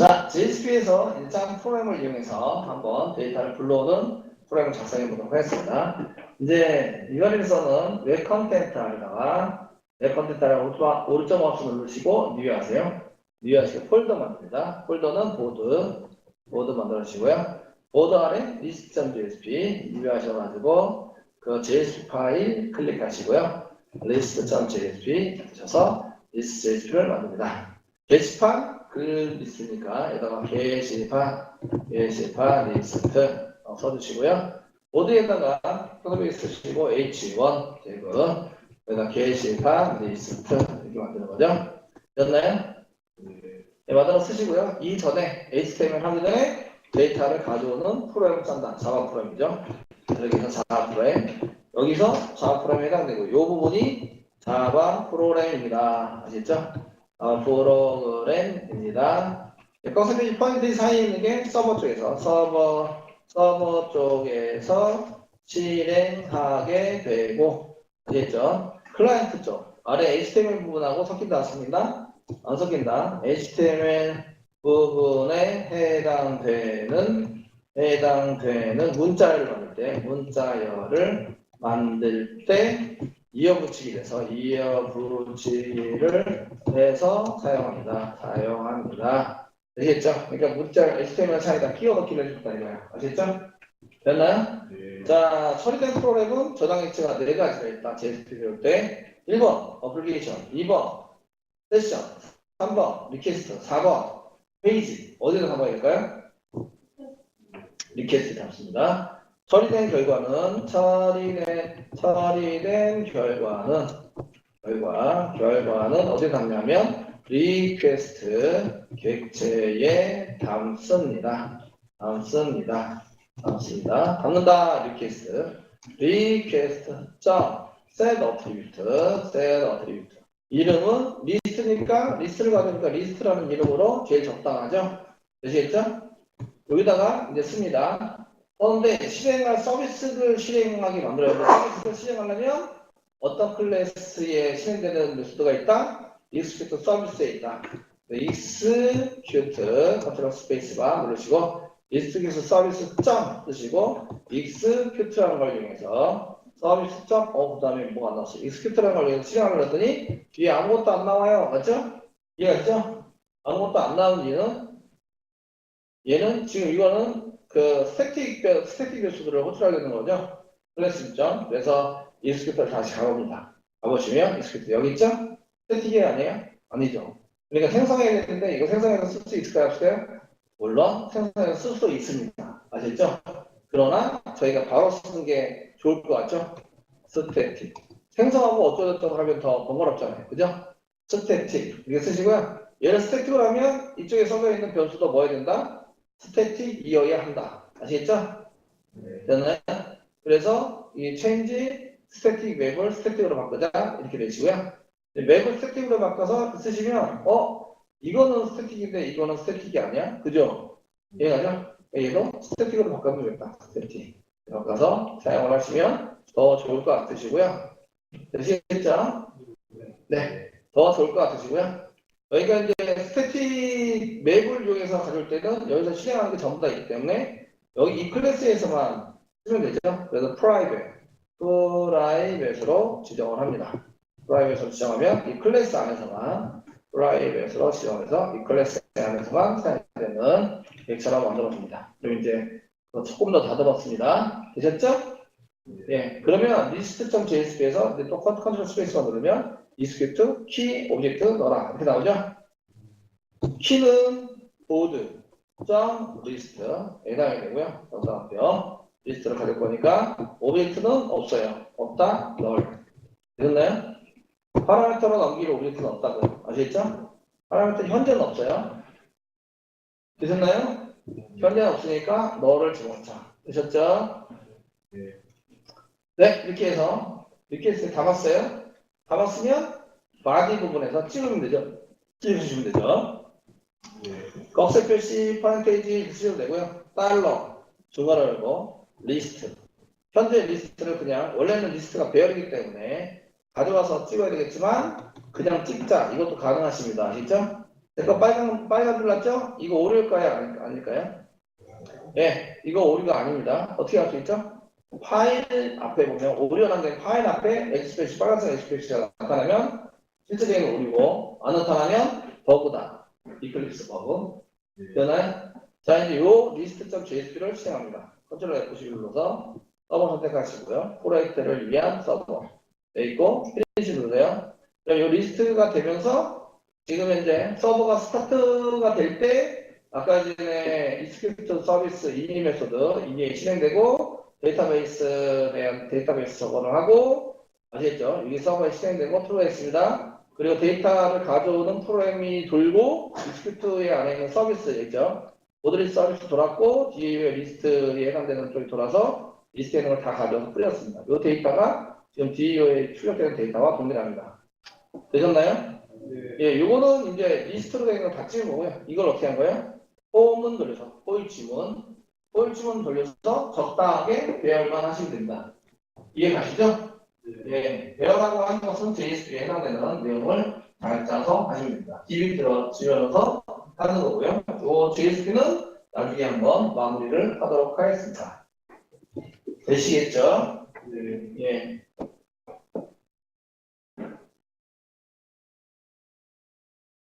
자, JSP에서 일장 프로그램을 이용해서 한번 데이터를 불러오는 프로그램을 작성해 보도록 하겠습니다. 이제 이거에서는 웹 컨텐츠에다가 웹 컨텐츠를 오른쪽 마우스 누르시고 뉴 하세요. 뉴 하시고 폴더 만듭니다. 폴더는 보드, 보드 만들어 주시고요. 보드 아래 list.jsp 뉴 하셔가지고 그 JSP 파일 클릭하시고요. list.jsp 하셔서 list.jsp를 만듭니다. 게시판 글 있으니까 여기다가 게시판, 게시판 리스트 어, 써주시고요. 프로그램 쓰시고 H1 제거 여기다 게시판 리스트 이렇게 만드는 거죠. 됐나요? 네, 만들어 쓰시고요. 이 전에 HTML 하기 전에 데이터를 가져오는 프로그램 짠다. 자바 프로그램이죠. 여기서 자바 프로그램. 여기서 자바 프로그램에 해당되고 이 부분이 자바 프로그램입니다. 아시죠? 어, 프로그램입니다. 컨센트리 포인트 사이에 있는 게 서버 쪽에서 서버 서버 쪽에서 실행하게 되고 아시겠죠? 클라이언트 쪽 아래 HTML 부분하고 섞인다 않습니다. 안 섞인다. HTML 부분에 해당되는 해당되는 문자열을 만들 때 문자열을 만들 때 이어붙이기 돼서 이어붙이기를 해서 사용합니다. 사용합니다. 아시겠죠? 그러니까 문자 HTML 사이에다 끼워 넣기를 해줬다 이거예요. 아시겠죠? 됐나요? 네. 자, 처리된 프로그램은 저장 액체가 네 가지가 있다. JSP 배울 때 1번 어플리케이션, 2번 세션, 3번 리퀘스트, 4번 페이지 어디를 가봐야 될까요? 리퀘스트 잡습니다. 처리된 결과는 처리된 처리된 결과는 결과 결과는 어디 담냐면 리퀘스트 객체에 담습니다. 담습니다. 담습니다. 담는다 리퀘스트 리퀘스트 점 set attribute set attribute 이름은 리스트니까 리스트를 가져니까 리스트라는 이름으로 제일 적당하죠. 되시겠죠? 여기다가 이제 씁니다. 그런데 실행할 서비스를 실행하게 만들어야 돼. 서비스를 실행하려면 어떤 클래스에 실행되는 리스트가 있다? execute 서비스에 있다. execute 컨트롤 스페이스바 누르시고 execute 서비스 점 쓰시고 execute라는 걸 이용해서 서비스 점 어, 그 다음에 뭐가 안 나왔어? execute라는 걸 이용해서 실행을 했더니 뒤에 아무것도 안 나와요. 맞죠? 이해갔죠? 아무것도 안 나오는 이유는 얘는 지금 이거는 그 스태틱, 배- 스태틱 변수들을 호출하려는 거죠. 클래스 점. 그래서 execute를 다시 가봅니다. 가보시면 execute 여기 있죠? 스태틱이 아니에요? 아니죠. 그러니까 생성해야 되는데 이거 생성해서 쓸 수 있을까요? 없을까요? 물론 생성해서 쓸 수 있습니다. 아시죠? 그러나 저희가 바로 쓰는 게 좋을 것 같죠? 스태틱. 생성하고 어쩌고저쩌고 하면 더 번거롭잖아요. 그죠? 스태틱. 이거 쓰시고요. 얘를 스태틱으로 하면 이쪽에 섞여 있는 변수도 뭐 해야 된다? 스태틱이어야 한다. 아시겠죠? 네. 됐나요? 그래서 이 change static 맵을 스태틱으로 바꾸자 이렇게 되시고요. 맵을 스태틱으로 바꿔서 쓰시면 어 이거는 스태틱인데 이거는 스태틱이 아니야? 그죠? 이해가죠? 얘도 스태틱으로 바꾸면 되겠다. 스태틱 바꿔서 사용을 하시면 더 좋을 것 같으시고요. 되시겠죠? 네, 더 좋을 것 같으시고요. 여기가 이제 스태틱 맵을 이용해서 가져올 때는 여기서 실행하는 게 전부 다 있기 때문에 여기 이 클래스에서만 쓰면 되죠. 그래서 private, private로 지정을 합니다. private로 지정하면 이 클래스 안에서만 private로 지정해서 이 클래스 안에서만 사용되는 객체라고 만들어줍니다. 그리고 이제 조금 더 다듬었습니다. 되셨죠? 예. 그러면 이제 또 컨- 컨트롤 스페이스만 누르면 execute key 오브젝트 넣어라 이렇게 나오죠? 키는 보드 점 리스트 해당이 되고요. 여기다가요. 리스트를 가질 거니까 오브젝트는 없어요. 없다 널 됐나요? 파라미터로 넘길 오브젝트는 없다고 아시겠죠? 파라미터 현재는 없어요. 되셨나요? 현재는 없으니까 너를 집어넣자. 되셨죠? 네. 네, 이렇게 해서 이렇게 해서 다 봤어요? 다 봤으면 바디 부분에서 찍으면 되죠. 찍으시면 되죠. 네. 꺽쇠 표시 퍼센테이지 쓰셔도 되고요. 달러 중괄호 열고 리스트 현재 리스트를 그냥 원래는 리스트가 배열이기 때문에 가져가서 찍어야 되겠지만 그냥 찍자 이것도 가능하십니다. 아시죠? 제거 빨간 빨간 눌렀죠? 이거 오류일까요? 아닐- 아닐까요? 예, 이거 오류가 아닙니다. 어떻게 할 수 있죠? 파일 앞에 보면 오류 난데 파일 앞에 엑스프레시 빨간색 엑스프레시가 나타나면 실제 되는 오류고 안 나타나면 버그다. 이클립스 버그. 되나요? 자 이제 요 리스트.jsp를 실행합니다. 컨트롤 F11 눌러서 서버 선택하시고요. 프로젝트를 위한 서버 돼 있고 피니시 누르세요. 요 리스트가 되면서 지금 현재 서버가 스타트가 될 때 아까 전에 이스크립트 서비스 인이 메소드 인이 실행되고 데이터베이스에 대한 데이터베이스 저거를 하고 아시겠죠? 여기 서버에 실행되고 들어있습니다. 그리고 데이터를 가져오는 프로그램이 돌고 이스크립트의 안에 있는 서비스 있죠? 모듈리 서비스 돌았고 뒤에 리스트에 해당되는 쪽이 돌아서 리스트에 있는 걸 다 가져와서 뿌렸습니다. 이 데이터가 지금 DEO에 출력되는 데이터와 동일합니다. 되셨나요? 네. 예, 요거는 이제 리스트로 되는 걸다 찍은 거고요. 이걸 어떻게 한 거예요? 홈은 돌려서, 지문, 호일 지문 돌려서 적당하게 배열만 하시면 됩니다. 이해 가시죠? 예, 배열하고 하는 것은 JSP에 해당되는 내용을 잘 짜서 하시면 됩니다. DB 들어 집어넣어서 하는 거고요. 요 JSP는 나중에 한번 마무리를 하도록 하겠습니다. 되시겠죠? 네. 예.